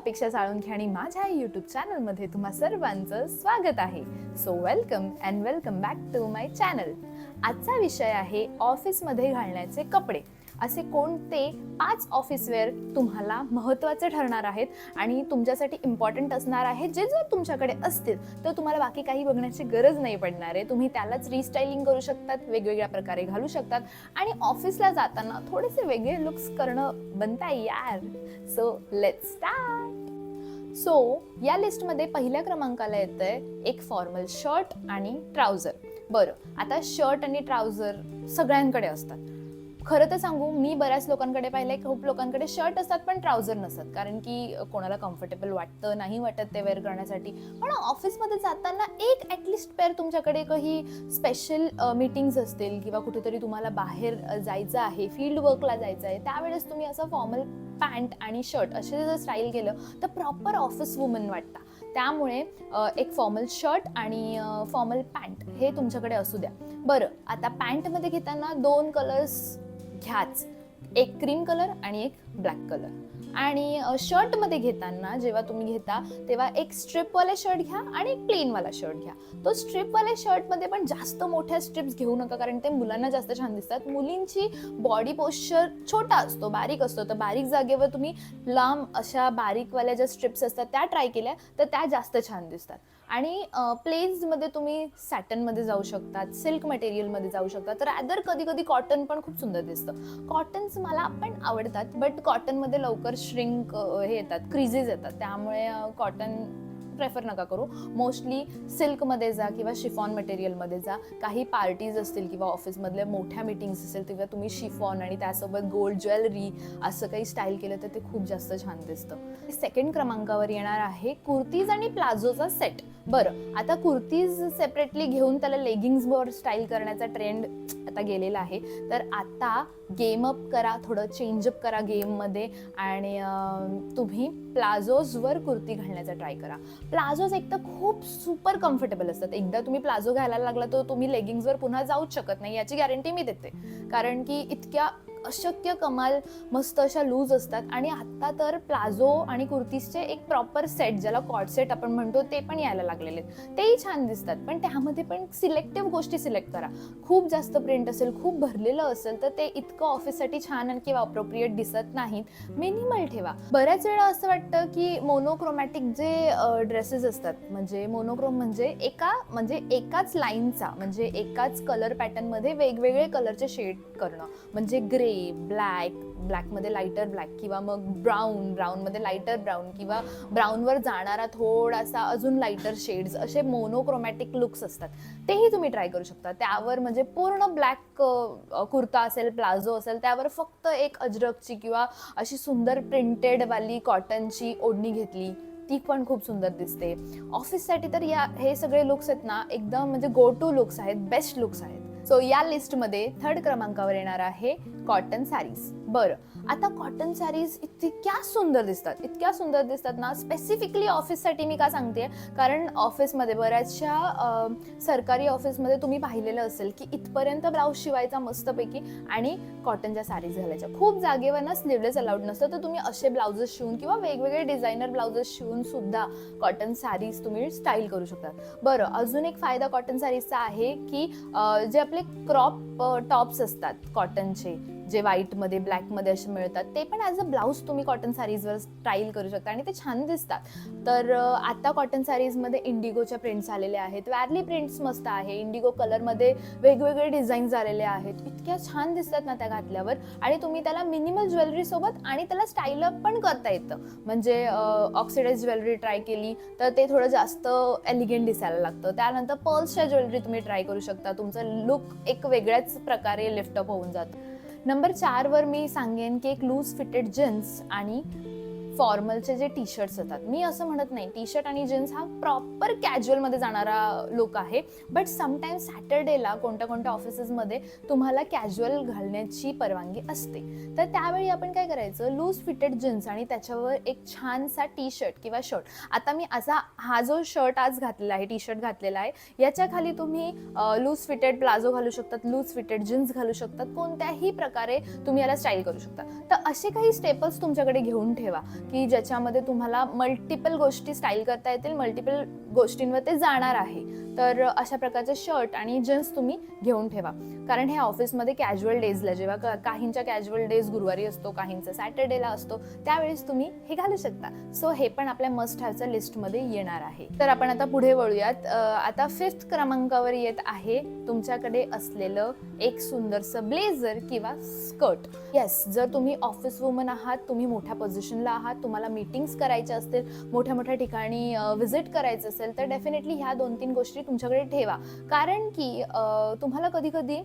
अपेक्षा जाळून घ्या आणि माझ्या यूट्यूब चॅनलमध्ये तुम्हा सर्वांचं स्वागत आहे. So welcome and welcome back to my channel आजचा विषय आहे ऑफिसमध्ये घालण्याचे कपडे. असे कोणते पाच ऑफिसवेअर तुम्हाला महत्त्वाचे ठरणार आहेत आणि तुमच्यासाठी इम्पॉर्टंट असणार आहे जे जर तुमच्याकडे असतील तर तुम्हाला बाकी काही बघण्याची गरज नाही पडणार आहे. तुम्ही त्यालाच रिस्टाईलिंग करू शकतात वेगवेगळ्या प्रकारे घालू शकतात आणि ऑफिसला जाताना थोडेसे वेगळे लुक्स करणं बनताय यार. सो लेट स्टार्ट सो या लिस्टमध्ये पहिल्या क्रमांकाला येतं आहे एक फॉर्मल शर्ट आणि ट्राउझर बरं आता शर्ट आणि ट्राउझर सगळ्यांकडे असतात. खरं तर सांगू मी बऱ्याच लोकांकडे पाहिलंय खूप लोकांकडे शर्ट असतात पण ट्राउझर नसतात. कारण की कोणाला कम्फर्टेबल वाटतं नाही वाटत ते वेअर करण्यासाठी. पण ऑफिसमध्ये जाताना एक ॲटलिस्ट पेअर तुमच्याकडे काही स्पेशल मीटिंग्स असतील किंवा कुठेतरी तुम्हाला बाहेर जायचं आहे फील्ड वर्कला जायचं आहे त्यावेळेस तुम्ही असं फॉर्मल पॅन्ट आणि शर्ट असे जर स्टाईल केलं तर प्रॉपर ऑफिस वुमन वाटता. त्यामुळे एक फॉर्मल शर्ट आणि फॉर्मल पॅन्ट हे तुमच्याकडे असू द्या. बरं आता पॅन्टमध्ये घेताना दोन कलर्स घ्याच. एक क्रीम कलर आणि एक ब्लॅक कलर. आणि शर्टमध्ये घेताना जेव्हा तुम्ही घेता तेव्हा एक स्ट्रिपवाले शर्ट घ्या आणि एक प्लेनवाला शर्ट घ्या. तो स्ट्रिपवाल्या शर्टमध्ये पण जास्त मोठ्या स्ट्रिप्स घेऊ नका कारण ते मुलांना जास्त छान दिसतात. मुलींची बॉडी पोश्चर छोटा असतो बारीक असतो. तर बारीक जागेवर तुम्ही लांब अशा बारीकवाल्या ज्या स्ट्रिप्स असतात त्या ट्राय केल्या तर त्या जास्त छान दिसतात. आणि प्लेन्समध्ये तुम्ही सॅटनमध्ये जाऊ शकतात सिल्क मटेरियलमध्ये जाऊ शकता तर अदर कधी कधी कॉटन पण खूप सुंदर दिसतं. कॉटन्स मला पण आवडतात बट कॉटनमध्ये लवकर श्रिंक हे येतात क्रिजेस येतात. त्यामुळे कॉटन प्रेफर नका करू. मोस्टली सिल्कमध्ये जा किंवा शिफॉन मटेरियलमध्ये जा. काही पार्टीज असतील किंवा ऑफिसमधल्या मोठ्या मीटिंग्स असतील तेव्हा तुम्ही शिफॉन आणि त्यासोबत गोल्ड ज्वेलरी असं काही स्टाईल केलं तर ते खूप जास्त छान दिसतं. सेकंड क्रमांकावर येणार आहे कुर्तीज आणि प्लाझोचा सेट बरं आता कुर्तीज सेपरेटली घेऊन त्याला लेगिंग्सवर स्टाईल करण्याचा ट्रेंड आता गेलेला आहे. तर आता गेम अप करा थोडं चेंजअप करा गेममध्ये आणि तुम्ही प्लाझोजवर कुर्ती घालण्याचा ट्राय करा. प्लाझोज एक तर खूप सुपर कम्फर्टेबल असतात. एकदा तुम्ही प्लाझो घालायला लागला तर तुम्ही लेगिंग्सवर पुन्हा जाऊच शकत नाही याची गॅरंटी मी देते. कारण की इतक्या अशक्य कमाल मस्त अशा लूज असतात. आणि आत्ता तर प्लाझो आणि कुर्तीजचे एक प्रॉपर सेट ज्याला कॉट सेट आपण म्हणतो ते पण यायला लागलेले आहेत. तेही छान दिसतात पण त्यामध्ये पण सिलेक्टिव्ह गोष्टी सिलेक्ट करा. खूप जास्त प्रिंट असेल खूप भरलेलं असेल तर ते इतकं ऑफिससाठी छान आणखी किंवा अप्रोप्रिएट दिसत नाहीत. मिनिमल ठेवा. बऱ्याच वेळा असं वाटतं की मोनोक्रोमॅटिक जे ड्रेसेस असतात म्हणजे मोनोक्रोम म्हणजे एका म्हणजे एकाच लाईनचा म्हणजे एकाच कलर पॅटर्नमध्ये वेगवेगळे कलरचे शेड करणं. म्हणजे ग्रे ब्लॅक ब्लॅकमध्ये लाईटर ब्लॅक किंवा मग ब्राऊन ब्राऊनमध्ये लाईटर ब्राऊन किंवा ब्राऊनवर जाणारा थोडासा अजून लाईटर शेड्स असे मोनोक्रोमॅटिक लुक्स असतात. तेही तुम्ही ट्राय करू शकता. त्यावर म्हणजे पूर्ण ब्लॅक कुर्ता असेल प्लाझो असेल त्यावर फक्त एक अजरकची किंवा अशी सुंदर प्रिंटेडवाली कॉटनची ओढणी घेतली ती पण खूप सुंदर दिसते. ऑफिससाठी तर या हे सगळे लुक्स आहेत ना एकदम म्हणजे गो टू लुक्स आहेत बेस्ट लुक्स आहेत. सो या लिस्टमध्ये थर्ड क्रमांकावर येणार आहे कॉटन सॅरीज. बरं. आता कॉटन सॅरीज इतक्या सुंदर दिसतात. इतक्या सुंदर दिसतात ना. स्पेसिफिकली ऑफिससाठी मी का सांगते कारण ऑफिसमध्ये बऱ्याचशा सरकारी ऑफिसमध्ये तुम्ही पाहिलेलं असेल की इथपर्यंत ब्लाऊज शिवायचा मस्तपैकी आणि कॉटनच्या साडीज घालायच्या. खूप जागेवर ना स्लीवलेस अलाउड नसतं. तर तुम्ही असे ब्लाउजेस शिवून किंवा वेगवेगळे डिझायनर ब्लाउजेस शिवून सुद्धा कॉटन सारीज तुम्ही स्टाईल करू शकता. बरं अजून एक फायदा कॉटन सॅरीजचा आहे की जे आपले क्रॉप टॉप्स असतात कॉटनचे जे व्हाईटमध्ये ब्लॅकमध्ये असे मिळतात ते पण ॲज अ ब्लाऊज तुम्ही कॉटन सारीजवर स्टाईल करू शकता आणि ते छान दिसतात. तर आता कॉटन सारीजमध्ये इंडिगोच्या प्रिंट्स आलेले आहेत. वॅरली प्रिंट्स मस्त आहे. इंडिगो कलरमध्ये वेगवेगळे डिझाईन्स आलेले आहेत. इतक्या छान दिसतात ना त्या घातल्यावर. आणि तुम्ही त्याला मिनिमल ज्वेलरीसोबत आणि त्याला स्टाईल अप पण करता येतं. म्हणजे ऑक्सिडाईज ज्वेलरी ट्राय केली तर ते थोडं जास्त एलिगेंट दिसायला लागतं. त्यानंतर पर्ल्सच्या ज्वेलरी तुम्ही ट्राय करू शकता. तुमचं लुक एक वेगळ्याच प्रकारे लिफ्टअप होऊन जातं. नंबर चारवर मी सांगेन की एक लूज फिटेड जीन्स आणि फॉर्मलचे जे टी शर्ट्स येतात. मी असं म्हणत नाही टी शर्ट आणि जीन्स हा प्रॉपर कॅज्युअलमध्ये जाणारा लोक आहे. बट समटाईम्स सॅटर्डेला कोणत्या कोणत्या ऑफिसेसमध्ये तुम्हाला कॅज्युअल घालण्याची परवानगी असते. तर त्यावेळी आपण काय करायचं लूज फिटेड जीन्स आणि त्याच्यावर एक छानसा टी शर्ट किंवा शर्ट. आता मी असा हा जो शर्ट आज घातलेला आहे टी शर्ट घातलेला आहे याच्या खाली तुम्ही लूज फिटेड प्लाझो घालू शकतात लूज फिटेड जीन्स घालू शकतात कोणत्याही प्रकारे तुम्ही याला स्टाईल करू शकता. तर असे काही स्टेपल्स तुमच्याकडे घेऊन ठेवा. की ज्याच्यामध्ये तुम्हाला मल्टिपल गोष्टी स्टाईल करता येतील मल्टिपल गोष्टींवर ते जाणार आहे. तर अशा प्रकारचे शर्ट आणि जीन्स तुम्ही घेऊन ठेवा. कारण हे ऑफिसमध्ये कॅज्युअल डेजला जेव्हा का- काहींच्या कॅज्युअल डेज गुरुवारी असतो काहींचा सॅटर्डेला असतो त्यावेळेस तुम्ही हे घालू शकता. सो हे पण आपल्या मस्ट हॅवच्या लिस्टमध्ये येणार आहे. तर आपण आता पुढे वळूयात. आता फिफ्थ क्रमांकावर येत आहे तुमच्याकडे असलेलं एक सुंदरसं ब्लेझर किंवा स्कर्ट येस जर तुम्ही ऑफिस वुमन आहात तुम्ही मोठ्या पोझिशनला आहात तुम्हाला मीटिंग्स करायच्या असतील मोठ्या मोठ्या ठिकाणी व्हिजिट करायचं असेल असेल तर डेफिनेटली ह्या दोन तीन गोष्टी तुमच्याकडे ठेवा. कारण की तुम्हाला कधी कधी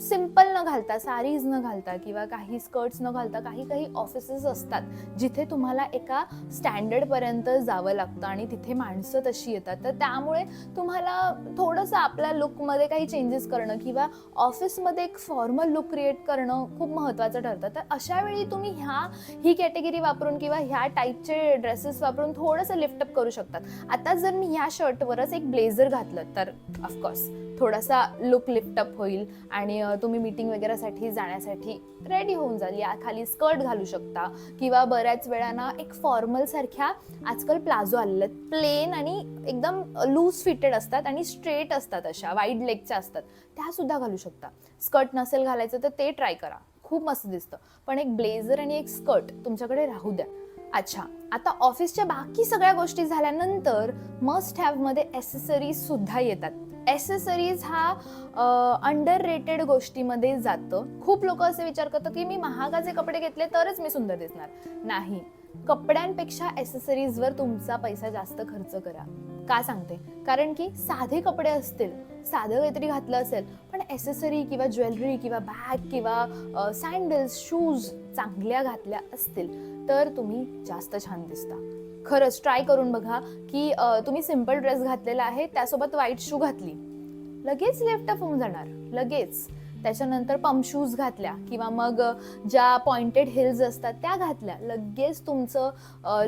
सिंपल न घालता सारीज न घालता किंवा काही स्कर्ट्स न घालता काही काही ऑफिसेस असतात जिथे तुम्हाला एका स्टँडर्डपर्यंत जावं लागतं आणि तिथे माणसं तशी येतात. तर त्यामुळे तुम्हाला थोडंसं आपल्या लुकमध्ये काही चेंजेस करणं किंवा ऑफिसमध्ये एक फॉर्मल लुक क्रिएट करणं खूप महत्त्वाचं ठरतं. तर अशा वेळी तुम्ही ह्या ही कॅटेगरी वापरून किंवा ह्या टाईपचे ड्रेसेस वापरून थोडंसं लिफ्टअप करू शकतात. आता जर मी ह्या शर्टवरच एक ब्लेझर घातलं तर ऑफकोर्स थोडासा लुक लिफ्टअप होईल आणि तुम्ही मीटिंग वगैरेसाठी जाण्यासाठी रेडी होऊन जाल. या खाली स्कर्ट घालू शकता किंवा बऱ्याच वेळाना एक फॉर्मलसारख्या आजकाल प्लाझो आलेले आहेत प्लेन आणि एकदम लूज फिटेड असतात आणि स्ट्रेट असतात अशा वाईड लेगच्या असतात. त्यासुद्धा घालू शकता. स्कर्ट नसेल घालायचं तर ते ट्राय करा. खूप मस्त दिसतं. पण एक ब्लेझर आणि एक स्कर्ट तुमच्याकडे राहू द्या. अच्छा आता ऑफिसच्या बाकी सगळ्या गोष्टी झाल्यानंतर मस्ट हॅवमध्ये ॲसेसरीज सुद्धा येतात. ॲसेसरीज हा अंडर रेटेड गोष्टीमध्ये जातं. खूप लोक असे विचार करतात की मी महागाचे कपडे घेतले तरच मी सुंदर दिसणार. नाही. कपड्यांपेक्षा ॲसेसरीजवर तुमचा पैसा जास्त खर्च करा. का सांगते? कारण की साधे कपडे असतील साधं काहीतरी घातलं असेल पण ॲसेसरी किंवा ज्वेलरी किंवा बॅग किंवा सँडल्स शूज चांगल्या घातल्या असतील तर तुम्ही जास्त छान दिसता. खरंच ट्राय करून बघा की तुम्ही सिंपल ड्रेस घातलेला आहे त्यासोबत व्हाईट शू घातली. लगेच लेफ्ट होऊन जाणार. लगेच. त्याच्यानंतर पंप शूज घातल्या किंवा मग ज्या पॉइंटेड हिल्स असतात त्या घातल्या. लगेच तुमचं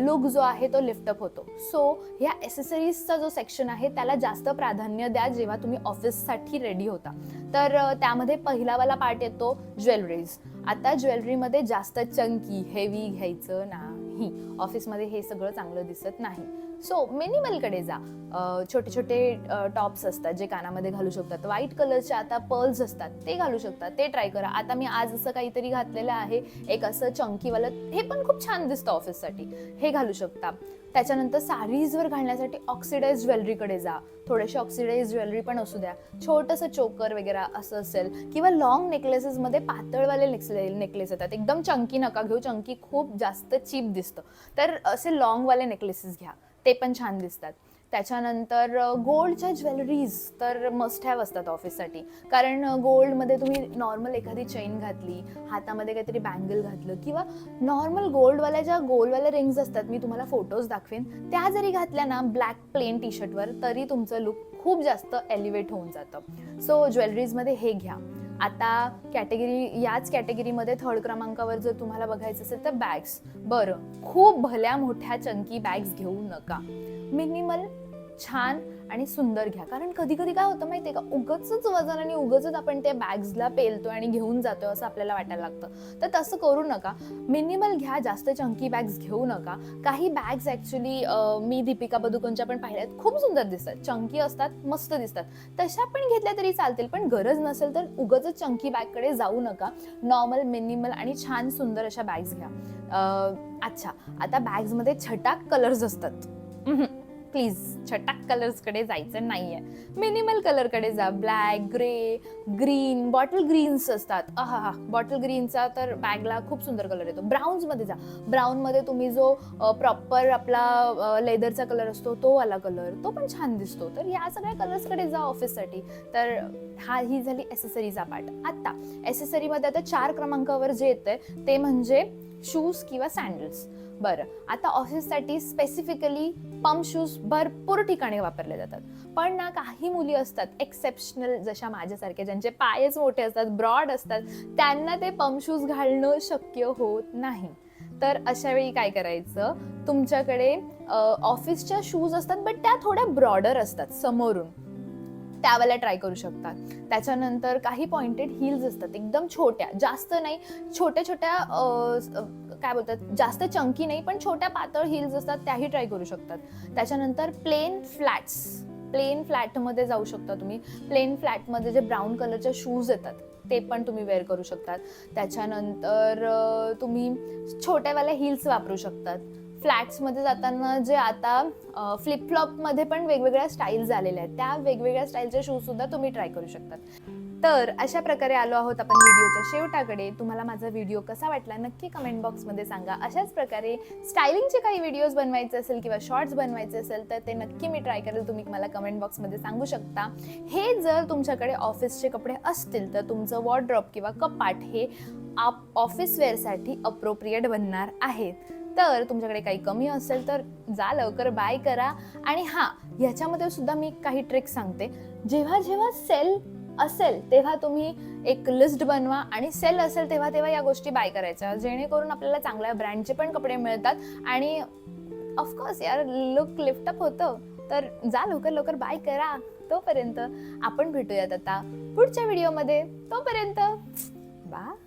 लुक जो आहे तो लिफ्टअप होतो. सो ह्या ॲसेसरीजचा जो सेक्शन आहे त्याला जास्त प्राधान्य द्या जेव्हा तुम्ही ऑफिससाठी रेडी होता. तर त्यामध्ये पहिलावाला पार्ट येतो ज्वेलरीज आता ज्वेलरीमध्ये जास्त चंकी हेवी घ्यायचं ना. नाही ऑफिसमध्ये हे सगळं चांगलं दिसत नाही. सो मिनिमलकडे जा. छोटे छोटे टॉप्स असतात जे कानामध्ये घालू शकतात. व्हाईट कलरचे आता पर्ल्स असतात. ते घालू शकतात. ते ट्राय करा. आता मी आज असं काहीतरी घातलेलं आहे. एक असं चंकीवालं हे पण खूप छान दिसतं ऑफिससाठी हे घालू शकता. त्याच्यानंतर साडीजवर घालण्यासाठी ऑक्सिडाईज ज्वेलरीकडे जा. थोडेसे ऑक्सिडाईज ज्वेलरी पण असू द्या. छोटंसं चोकर वगैरे असं असेल किंवा लॉंग नेकलेसेसमध्ये पातळवाले नेक्सले नेकलेस येतात. एकदम चंकी नका घेऊ. चंकी खूप जास्त चीप दिसतं. तर असे लॉंगवाले नेकलेसेस घ्या. ते पण छान दिसतात. त्याच्यानंतर गोल्डच्या ज्वेलरीज तर मस्ट हॅव असतात ऑफिससाठी कारण गोल्डमध्ये तुम्ही नॉर्मल एखादी चेन घातली हातामध्ये काहीतरी बँगल घातलं किंवा नॉर्मल गोल्डवाल्या ज्या गोल्डवाल्या रिंग्स असतात मी तुम्हाला फोटोज दाखवेन त्या जरी घातल्या ना ब्लॅक प्लेन टी शर्टवर तरी तुमचं लुक खूप जास्त एलिवेट होऊन जातं. सो ज्वेलरीजमध्ये हे घ्या. आता कॅटेगरी याच कॅटेगरीमध्ये थर्ड क्रमांकावर जर तुम्हाला बघायचं असेल तर बॅग्स बरं खूप भल्या मोठ्या चंकी बॅग्स घेऊ नका. मिनिमल छान आणि सुंदर घ्या. कारण कधी कधी काय होतं माहितीये का? उगच वजन आणि उगच आपण त्या बॅग्सला पेलतोय आणि घेऊन जातोय असं आपल्याला वाटायला लागतं. तर तसं करू नका. मिनिमल घ्या जास्त चंकी बॅग्स घेऊ नका. काही बॅग्स ॲक्च्युली मी दीपिका बदुकोनच्या पण पाहिल्यात खूप सुंदर दिसतात. चंकी असतात मस्त दिसतात. तशा पण घेतल्या तरी चालतील. पण गरज नसेल तर उगच चंकी बॅगकडे जाऊ नका. नॉर्मल मिनिमल आणि छान सुंदर अशा बॅग्स घ्या. अच्छा. आता बॅग्समध्ये छटाक कलर्स असतात. प्लीज छटाक कलर्सकडे जायचं नाहीये. मिनिमल कलरकडे जा. Black grey green bottle greens असतात. हा. हा बॉटल ग्रीनचा तर बॅगला खूप सुंदर कलर येतो. ब्राऊन्समध्ये जा. ब्राऊनमध्ये तुम्ही जो प्रॉपर आपला लेदरचा कलर असतो तो वाला कलर तो पण छान दिसतो. तर या सगळ्या कलर्सकडे जा ऑफिससाठी तर हा ही झाली ॲसेसरीचा पार्ट आत्ता ॲसेसरीमध्ये आता चार क्रमांकावर जे येतं ते म्हणजे शूज किंवा सँडल्स बरं. आता ऑफिससाठी स्पेसिफिकली पंप शूज भरपूर ठिकाणी वापरले जातात. पण ना काही मुली असतात एक्सेप्शनल जशा माझ्यासारख्या ज्यांचे पायच मोठे असतात ब्रॉड असतात त्यांना ते पंप शूज घालणं शक्य होत नाही. तर अशा वेळी काय करायचं? तुमच्याकडे ऑफिसच्या शूज असतात बट त्या थोड्या ब्रॉडर असतात समोरून. त्यावेळेला ट्राय करू शकतात. त्याच्यानंतर काही पॉइंटेड हिल्स असतात एकदम छोट्या जास्त नाही छोट्या छोट्या काय बोलतात जास्त चंकी नाही पण छोट्या पातळ हिल्स असतात त्याही ट्राय करू शकतात. त्याच्यानंतर प्लेन फ्लॅट्स प्लेन फ्लॅटमध्ये जाऊ शकता तुम्ही. प्लेन फ्लॅटमध्ये जे ब्राऊन कलरचे शूज येतात ते पण तुम्ही वेअर करू शकतात. त्याच्यानंतर तुम्ही छोट्यावाल्या हिल्स वापरू शकतात. फ्लॅट्समध्ये जाताना जे आता फ्लिपफ्लॉपमध्ये पण वेगवेगळ्या स्टाईल्स आलेल्या आहेत. त्या वेगवेगळ्या स्टाईलचे शूजसुद्धा तुम्ही ट्राय करू शकतात. तर अशा प्रकारे आलो आहोत आपण व्हिडिओच्या शेवटाकडे. तुम्हाला माझा व्हिडिओ कसा वाटला नक्की कमेंट बॉक्समध्ये सांगा. अशाच प्रकारे स्टायलिंगचे काही व्हिडिओज बनवायचे असेल किंवा शॉर्ट्स बनवायचे असेल तर ते नक्की मी ट्राय करेल. तुम्ही मला कमेंट बॉक्समध्ये सांगू शकता. हे जर तुमच्याकडे ऑफिसचे कपडे असतील तर तुमचं वॉर्ड्रॉप किंवा कपाट हे आप ऑफिस वेअरसाठी अप्रोप्रिएट बनणार आहेत तर तुमच्याकडे काही कमी असेल तर जा लवकर बाय करा. आणि हां ह्याच्यामध्ये सुद्धा मी काही ट्रिक्स सांगते. जेव्हा जेव्हा सेल असेल तेव्हा तुम्ही एक लिस्ट बनवा आणि सेल असेल तेव्हा तेव्हा या गोष्टी बाय करायच्या. जेणेकरून आपल्याला चांगल्या ब्रँडचे पण कपडे मिळतात आणि ऑफकोर्स यार लुक लिफ्टअप होतं तर जा लवकर लवकर बाय करा तोपर्यंत आपण भेटूयात आता पुढच्या व्हिडिओमध्ये तोपर्यंत बाय